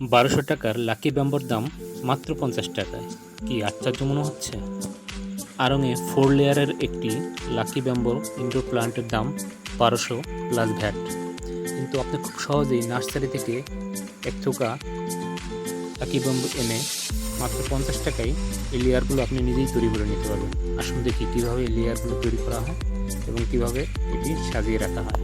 বারোশো টাকার লাকি ব্যাম্বোর দাম মাত্র পঞ্চাশ টাকায় কি আশ্চর্য মনে হচ্ছে? আরঙে ফোর লেয়ারের একটি লাকি ব্যাম্বোর ইনডোর প্লান্টের দাম বারোশো প্লাস ভ্যাট। কিন্তু আপনি খুব সহজেই নার্সারি থেকে এক থোকা লাকি ব্যাম্বো এনে মাত্র পঞ্চাশ টাকায় এই লেয়ারগুলো আপনি নিজেই তৈরি করে নিতে পারবেন। আসুন দেখি কীভাবে এই লেয়ারগুলো তৈরি করা হয় এবং কীভাবে এটি সাজিয়ে রাখা হয়।